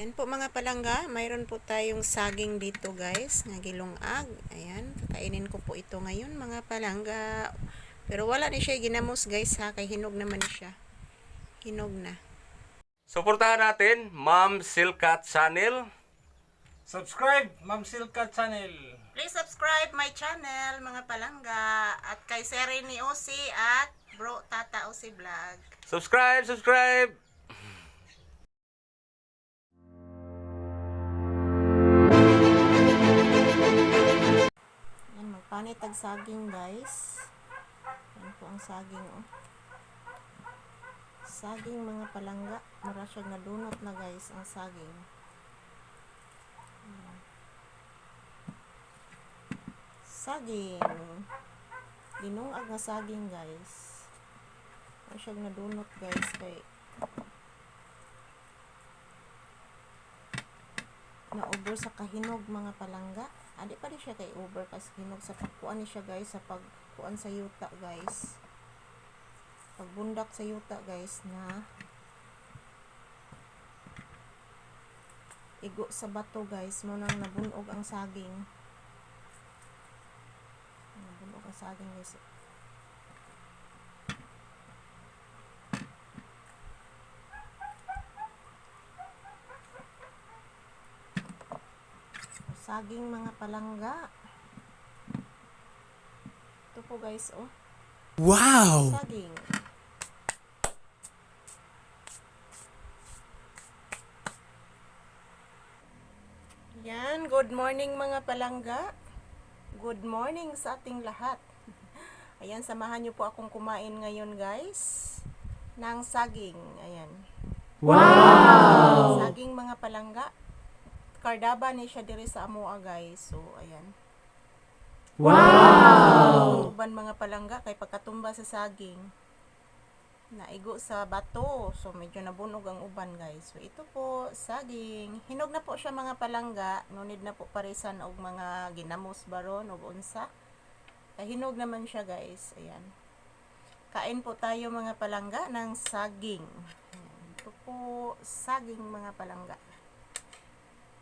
Yan po mga palangga, mayroon po tayong saging dito guys, nga gilungag. Ayan, kakainin ko po ito ngayon mga palangga. Pero wala ni siya ginamos guys ha, kay hinog naman siya. Hinog na. Suportahan natin, Ma'am Silkat Channel. Subscribe, Ma'am Silka Channel. Please subscribe my channel mga palangga at kay Sereni Osi at Bro Tata Osi Vlog. Subscribe, subscribe! Magpanit ang saging guys. Yan po ang saging oh. Saging mga palangga. Mura siya nadunot na guys ang saging. Saging. Ginungag nga saging guys. Mura siya nadunot guys kay na over sa kahinog mga palangga. Adi pa rin siya kay over kasi hinog sa pagkuan ni siya guys sa pagkuan sa yuta guys. Pagbundak sa yuta guys na igo sa bato guys mo nang nabunog ang saging. Nabunog ang saging guys. Saging mga palangga. Ito po guys, oh. Wow! Saging. Yan, good morning mga palangga. Good morning sa ating lahat. Ayan, samahan niyo po akong kumain ngayon guys ng saging. Ayan. Wow! Saging mga palangga. Kardaba ni siya diri sa amoa guys. So, ayan. Wow! Uban mga palangga kay pagkatumba sa saging naigo sa bato. So, medyo nabunog ang uban, guys. So, ito po, saging. Hinog na po siya mga palangga. No need na po parisan og mga ginamos baron og unsa. Hinog naman siya, guys. Ayan. Kain po tayo mga palangga ng saging. Ayan. Ito po, saging mga palangga.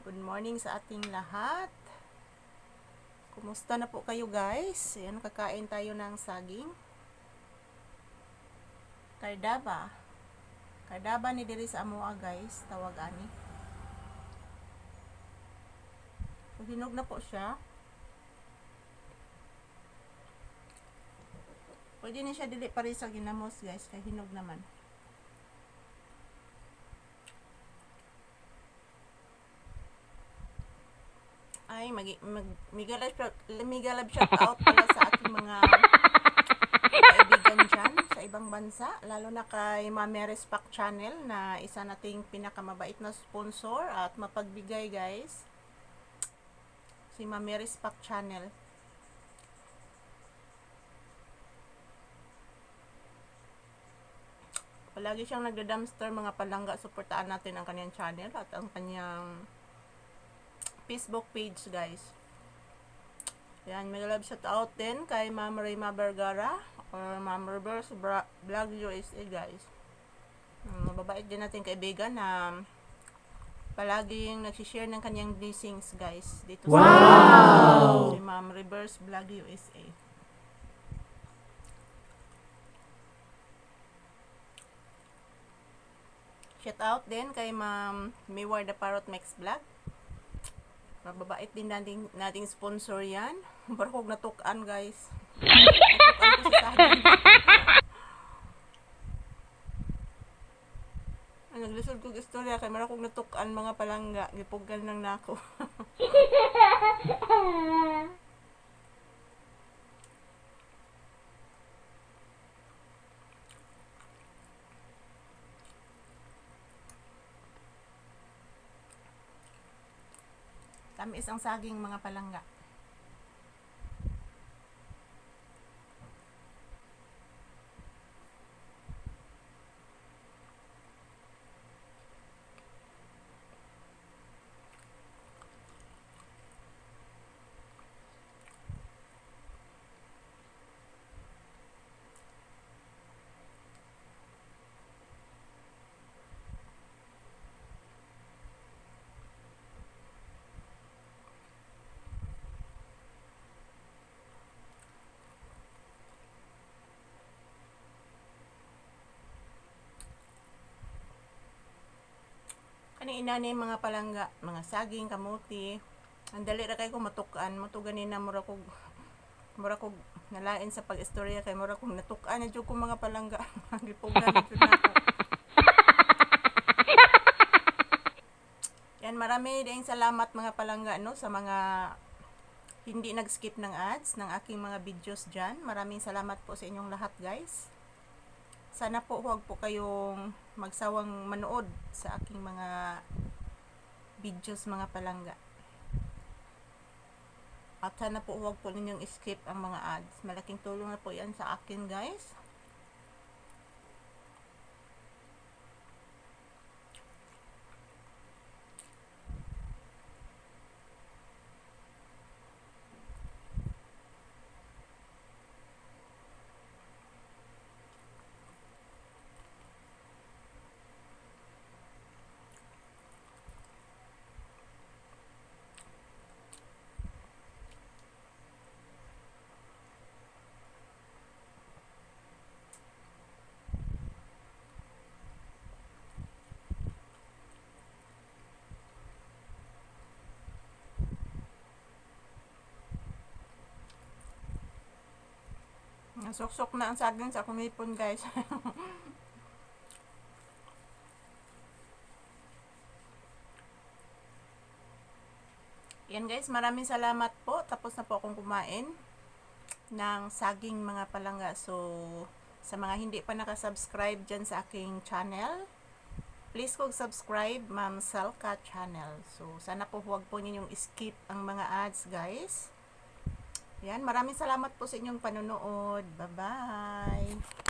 Good morning sa ating lahat. Kumusta na po kayo guys? Ayan, kakain tayo ng saging. Kardaba. Kardaba ni diri sa amoa guys, tawag ani. Hinog na po siya. Pwede na siya dili pa rin sa ginamos guys, kay hinog naman. Mag, mag, migalab, migalab shout out pala sa ating mga kaibigan dyan sa ibang bansa, lalo na kay Mameres Pack Channel na isa nating pinakamabait na sponsor at mapagbigay guys. Si Mameres Pack Channel. Palagi siyang nagda-dumpster mga palangga. Suportaan natin ang kanyang channel at ang kanyang Facebook page guys. Yan, may love shout out din kay Ma'am Rayma Vergara or Ma'am Reverse Vlog USA guys. Um, mababait din natin kaibigan na palaging nagsishare ng kanyang blessings guys dito sa si Ma'am Reverse Vlog USA. Shout out din kay Ma'am Miwar the Parrot Max Vlog. Mababait din nating, nating sponsor yan. Parang kog natukan guys. Natukan ko sa saging. Ang naglisod kog istorya kay mara kog natukan mga palangga. Gipugan lang nako. Tamis ang saging mga palangga. Inani mga palangga, mga saging, kamuti. Ang dali ra kay ko matukan, mo to ganina mura kog mura kog nalain sa pag-istorya kay mura kog natukan na jud ko mga palangga. Gipugan na jud ako. Yan, marami ding salamat mga palangga no sa mga hindi nag-skip ng ads ng aking mga videos dyan. Maraming salamat po sa inyong lahat guys. Sana po huwag po kayong magsawang manood sa aking mga videos mga palangga. At sana po huwag po ninyong skip ang mga ads. Malaking tulong na po yan sa akin guys. Suksok na ang saging sa kumipon guys. Yan guys, maraming salamat po. Tapos na po akong kumain ng saging mga palangga. So, sa mga hindi pa nakasubscribe dyan sa aking channel, please kog subscribe Ma'am Selka channel. So, sana po huwag po ninyong skip ang mga ads guys. Yan, maraming salamat po sa inyong panonood. Bye-bye!